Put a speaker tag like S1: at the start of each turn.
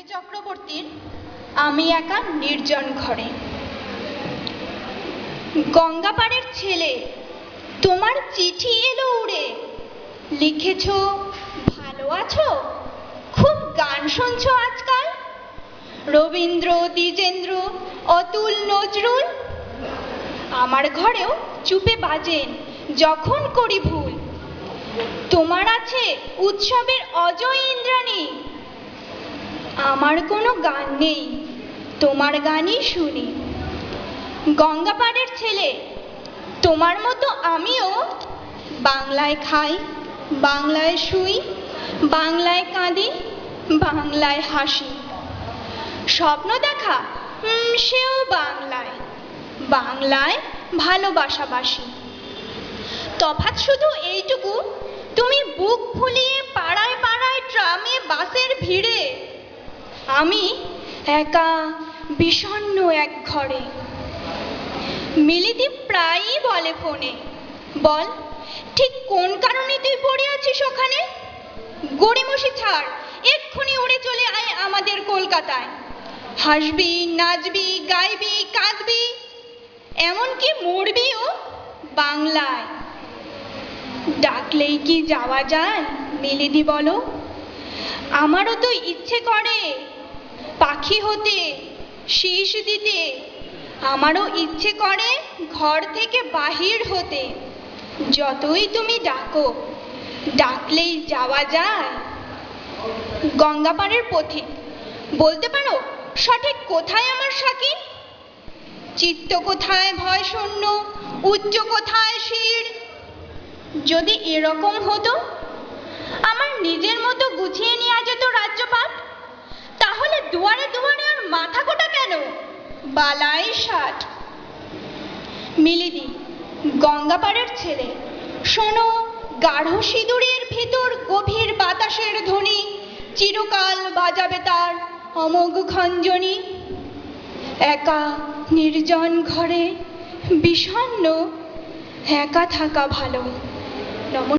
S1: বিজয় চক্রবর্তীর আমি একা নির্জন ঘরে। গঙ্গাপাড়ের ছেলে, তোমার চিঠি এলো উড়ে। লিখেছ, ভালো আছো? খুব গান শুনছো আজকাল? রবীন্দ্র, দ্বিজেন্দ্র, অতুল, নজরুল। আমার ঘরেও চুপে বাজেন যখন করি ভুল। তোমার আছে উৎসবের অজয় ইন্দ্রাণী। আমার কোনো গান নেই, তোমার গানই শুনি। গঙ্গাপাড়ের ছেলে, তোমার মতো আমিও বাংলায় খাই, বাংলায় শুই, বাংলায় কাঁদি, বাংলায় হাসি। স্বপ্ন দেখা সেও বাংলায় বাংলায় ভালোবাসাবাসি। তফাৎ শুধু এইটুকু, তুমি বুক ফুলিয়ে পাড়ায় পাড়ায় ট্রামে বাসের ভিড়ে আমি একা বিষণ্ণ এক ঘরে। মিলিদি প্রায়ই বলে ফোনে, বল, ঠিক কোন কারণে তুই পড়ে আছিস ওখানে? গড়িমসি ছাড়, এক্ষুনি উড়ে চলে আয় আমাদের কলকাতায়। হাসবি, নাচবি, গাইবি, কাঁদবি, এমনকি মরবিও বাংলায়। ডাকলেই কি যাওয়া যায় মিলিদি বলো? আমারও তো ইচ্ছে করে পাখি হতে, শীষ দিতে, আমারও ইচ্ছে করে ঘর থেকে বাহির হতে। যতই তুমি ডাকো, ডাকলেই যাওয়া যায়। গঙ্গাপাড়ের পথিক বলতে পারো সঠিক কোথায় আমার সাকি? চিত্ত কোথায় ভয় শূন্য, উচ্চ কোথায় শির? যদি এরকম হতো, আমার নিজের মতো গুছিয়ে বালাই ষাট। মিলিদি, গঙ্গাপাড়ের ছেলে। শোনো, গাঢ় সিঁদুরের ভেতর গভীর বাতাসের ধ্বনি চিরকাল বাজাবে তার অমোঘ খঞ্জনি। একা নির্জন ঘরে বিষণ্ণ, একা থাকা ভালো।